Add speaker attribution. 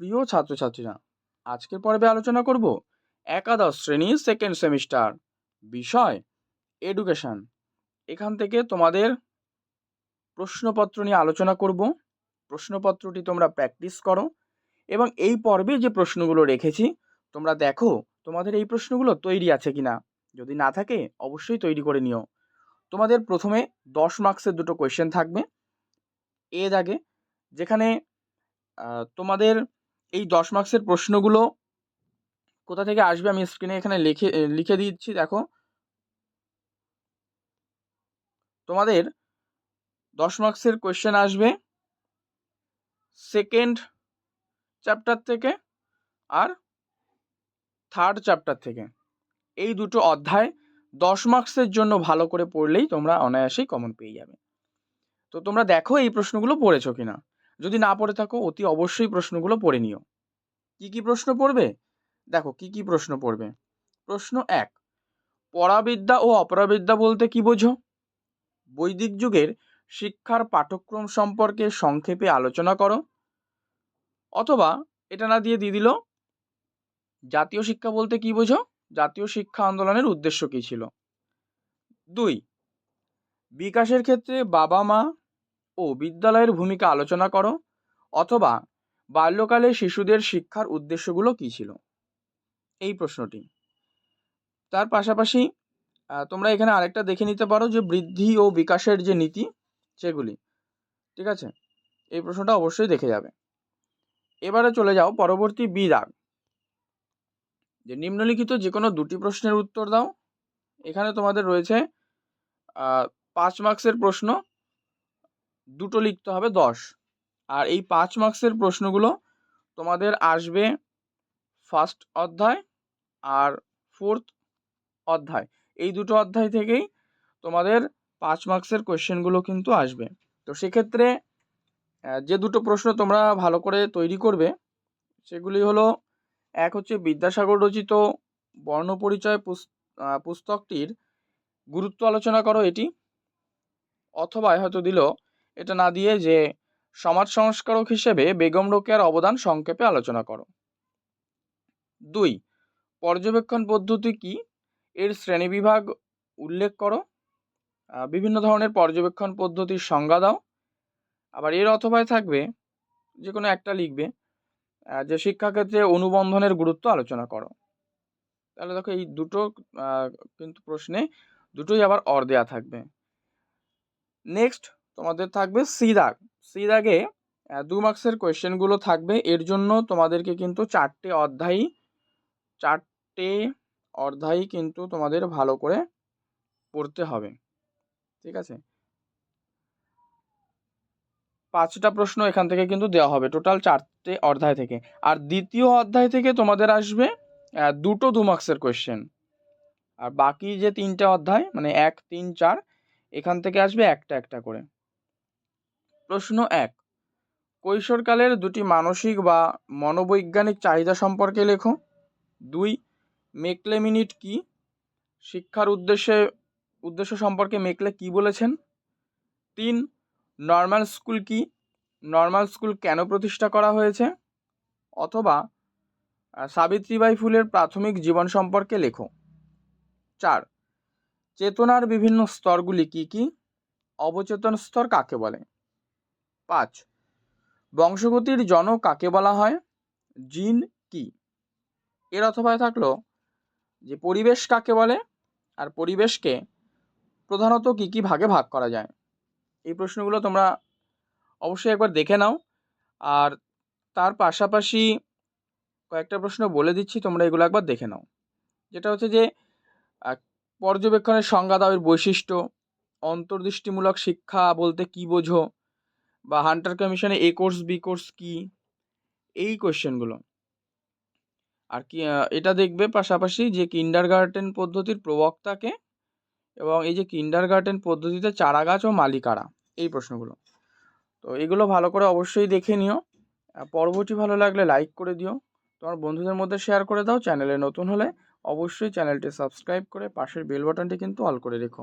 Speaker 1: প্রিয় ছাত্রছাত্রীরা, আজকের পর্বে আলোচনা করব একাদশ শ্রেণি সেকেন্ড সেমিস্টার বিষয় এডুকেশন এখান থেকে তোমাদের প্রশ্নপত্র নিয়ে আলোচনা করব। প্রশ্নপত্রটি তোমরা প্র্যাকটিস করো এবং এই পর্বে যে প্রশ্নগুলো রেখেছি, তোমরা দেখো তোমাদের এই প্রশ্নগুলো তৈরি আছে কিনা। যদি না থাকে, অবশ্যই তৈরি করে নিও। তোমাদের প্রথমে দশ মার্কসের দুটো কোয়েশ্চেন থাকবে। এ দাগে যেখানে তোমাদের এই দশ মার্কসের প্রশ্নগুলো কোথা থেকে আসবে আমি স্ক্রিনে এখানে লিখে লিখে দিচ্ছি, দেখো। তোমাদের দশ মার্কসের কোয়েশ্চেন আসবে সেকেন্ড চ্যাপ্টার থেকে আর থার্ড চ্যাপ্টার থেকে। এই দুটো অধ্যায় দশ মার্কসের জন্য ভালো করে পড়লেই তোমরা অনায়াসেই কমন পেয়ে যাবে। তো তোমরা দেখো এই প্রশ্নগুলো পড়েছো কিনা। যদি না পড়ে থাকো, অতি অবশ্যই প্রশ্নগুলো পড়ে নিও। কি কি প্রশ্ন পড়বে? দেখো, কি কি প্রশ্ন পড়বে? প্রশ্ন এক, পরাবিদ্যা ও অপরাবিদ্যা বলতে কি বোঝো? বৈদিক যুগের শিক্ষার পাঠ্যক্রম সম্পর্কে সংক্ষেপে আলোচনা করো। অথবা, এটা না দিয়ে দিয়ে দিল, জাতীয় শিক্ষা বলতে কি বোঝো? জাতীয় শিক্ষা আন্দোলনের উদ্দেশ্য কী ছিল? দুই, বিকাশের ক্ষেত্রে বাবা মা ও বিদ্যালয়ের ভূমিকা আলোচনা করো অথবা বাল্যকালে শিশুদের শিক্ষার উদ্দেশ্যগুলো কী ছিল? এই প্রশ্নটি। তার পাশাপাশি তোমরা এখানে আরেকটা দেখে নিতে পারো যে বৃদ্ধি ও বিকাশের যে নীতি সেগুলি। ঠিক আছে? এই প্রশ্নটা অবশ্যই দেখে যাবে। এবারে চলে যাও পরবর্তী বি দাগ। যে নিম্নলিখিত যে কোনো দুটি প্রশ্নের উত্তর দাও। এখানে তোমাদের রয়েছে পাঁচ মার্কসের প্রশ্ন দুটো লিখতে হবে দশ। আর এই পাঁচ মার্কসের প্রশ্নগুলো তোমাদের আসবে ফার্স্ট অধ্যায় আর ফোর্থ অধ্যায়। এই দুটো অধ্যায় থেকেই তোমাদের পাঁচ মার্কসের কোয়েশ্চেনগুলো কিন্তু আসবে। তো সেক্ষেত্রে যে দুটো প্রশ্ন তোমরা ভালো করে তৈরি করবে, সেগুলি হলো, এক হচ্ছে বিদ্যাসাগর রচিত বর্ণপরিচয় পুস- পুস্তকটির গুরুত্ব আলোচনা করো এটি, অথবা হয়তো দিল এটা না দিয়ে যে সমাজ সংস্কারক হিসেবে বেগম রোকেয়ার অবদান সংক্ষেপে আলোচনা করো। দুই, পর্যবেক্ষণ পদ্ধতি কি? এর শ্রেণীবিভাগ উল্লেখ করো। বিভিন্ন ধরনের পর্যবেক্ষণ পদ্ধতির সংজ্ঞা দাও। আবার এর অথবায় থাকবে যে কোনো একটা লিখবে যে শিক্ষাক্ষেত্রে অনুবন্ধনের গুরুত্ব আলোচনা করো। তাহলে দেখো এই দুটো কিন্তু প্রশ্নে দুটোই আবার অর দেয়া থাকবে। নেক্সট তোমাদের থাকবে সি দাগ সি দাগে দু মার্কসের কোয়েশ্চেনগুলো থাকবে। এর জন্য তোমাদেরকে কিন্তু চারটে অধ্যায়ই চারটে অধ্যায়ই কিন্তু তোমাদের ভালো করে পড়তে হবে। ঠিক আছে? পাঁচটা প্রশ্ন এখান থেকে কিন্তু দেওয়া হবে। টোটাল চারটে অধ্যায় থেকে। আর দ্বিতীয় অধ্যায় থেকে তোমাদের আসবে দুটো দু মার্কসের কোয়েশ্চেন আর বাকি যে তিনটে অধ্যায় মানে এক, তিন, চার, এখান থেকে আসবে একটা একটা করে। প্রশ্ন এক। কৈশোরকালের দুটি মানসিক বা মনোবৈজ্ঞানিক চাহিদা সম্পর্কে লেখো। দুই, মেকলে মিনিট কি? শিক্ষার উদ্দেশ্যে, উদ্দেশ্য সম্পর্কে মেকলে কি বলেছেন? তিন, নর্মাল স্কুল কি? নর্মাল স্কুল কেন প্রতিষ্ঠা করা হয়েছে? অথবা সাবিত্রীবাই ফুলের প্রাথমিক জীবন সম্পর্কে লেখো। চার, চেতনার বিভিন্ন স্তরগুলি কি কি? অবচেতন স্তর কাকে বলে? পাঁচ। বংশগতির জনক কাকে বলা হয়? জিন কি? এর অথবায় থাকল যে পরিবেশ কাকে বলে আর পরিবেশকে প্রধানত কি কি ভাগে ভাগ করা যায়? এই প্রশ্নগুলো তোমরা অবশ্যই একবার দেখে নাও। আর তার পাশাপাশি কয়েকটা প্রশ্ন বলে দিচ্ছি, তোমরা এগুলো একবার দেখে নাও। যেটা হচ্ছে যে পর্যবেক্ষণের সংজ্ঞা দাও বৈশিষ্ট্য, অন্তর্দৃষ্টিমূলক শিক্ষা বলতে কি বোঝো? বা হান্টার কমিশনে এ কোর্স, বি কোর্স কি? এই কোয়েশ্চেনগুলো আর কি এটা দেখবে পাশাপাশি যে কিন্ডার গার্ডেন পদ্ধতির প্রবক্তাকে এবং এই যে কিন্ডার গার্ডেন পদ্ধতিতে চারা গাছ ও মালিকারা, এই প্রশ্নগুলো। তো এগুলো ভালো করে অবশ্যই দেখে নিও। পর্বটি ভালো লাগলে লাইক করে দিও। তোমার বন্ধুদের মধ্যে শেয়ার করে দাও। চ্যানেলে নতুন হলে অবশ্যই চ্যানেলটি সাবস্ক্রাইব করে পাশের বেল বাটনটি কিন্তু অল করে রেখো।